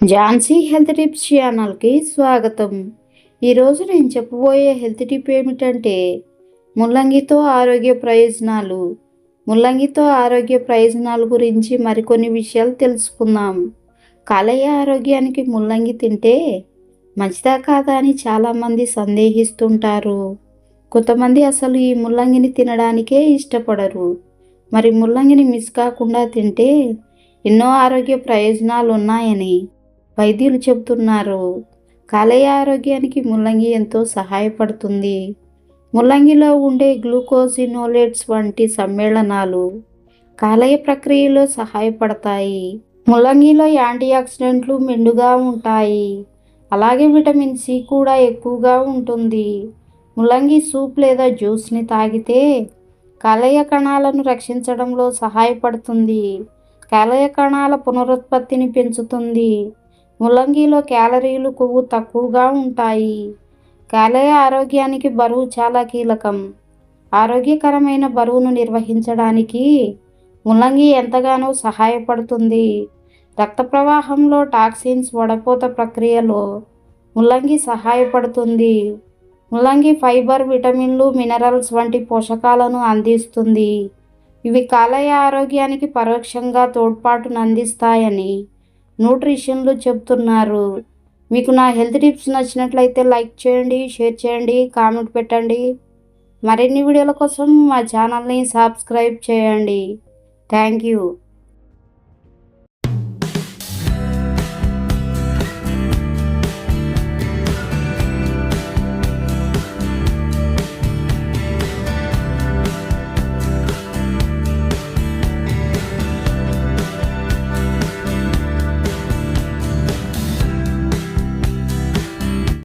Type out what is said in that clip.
Jhansi health tips ఛానల్కి స్వాగతం. ఈరోజు నేను చెప్పబోయే హెల్త్ టిప్ ఏమిటంటే ముల్లంగితో ఆరోగ్య ప్రయోజనాలు. ముల్లంగితో ఆరోగ్య ప్రయోజనాల గురించి మరికొన్ని విషయాలు తెలుసుకుందాం. కాలేయ ఆరోగ్యానికి ముల్లంగి తింటే మంచిదా కాదా అని చాలామంది సందేహిస్తుంటారు. కొంతమంది అసలు ఈ ముల్లంగిని తినడానికే ఇష్టపడరు. మరి ముల్లంగిని మిస్ కాకుండా తింటే ఎన్నో ఆరోగ్య ప్రయోజనాలు ఉన్నాయని వైద్యులు చెబుతున్నారు కాలేయ ఆరోగ్యానికి ముల్లంగి ఎంతో సహాయపడుతుంది. ముల్లంగిలో ఉండే గ్లూకోజినోలేట్స్ వంటి సమ్మేళనాలు కాలేయ ప్రక్రియలో సహాయపడతాయి. ముల్లంగిలో యాంటీ ఆక్సిడెంట్లు మెండుగా ఉంటాయి. అలాగే విటమిన్ సి కూడా ఎక్కువగా ఉంటుంది. ముల్లంగి సూప్ లేదా జ్యూస్ని తాగితే కాలేయ కణాలను రక్షించడంలో సహాయపడుతుంది. కాలేయ కణాల పునరుత్పత్తిని పెంచుతుంది. ముల్లంగిలో క్యాలరీలు కొవ్వు తక్కువగా ఉంటాయి. కాలేయ ఆరోగ్యానికి బరువు చాలా కీలకం. ఆరోగ్యకరమైన బరువును నిర్వహించడానికి ముల్లంగి ఎంతగానో సహాయపడుతుంది. రక్త ప్రవాహంలో టాక్సిన్స్ వడపోత ప్రక్రియలో ముల్లంగి సహాయపడుతుంది. ముల్లంగి ఫైబర్ విటమిన్లు మినరల్స్ వంటి పోషకాలను అందిస్తుంది. ఇవి కాలేయ ఆరోగ్యానికి పరోక్షంగా తోడ్పాటును అందిస్తాయని న్యూట్రిషన్లు చెప్తున్నారు. మీకు నా హెల్త్ టిప్స్ నచ్చినట్లయితే లైక్ చేయండి షేర్ చేయండి కామెంట్ పెట్టండి. మరిన్ని వీడియోల కోసం మా ఛానల్ని సబ్స్క్రైబ్ చేయండి. Thank you.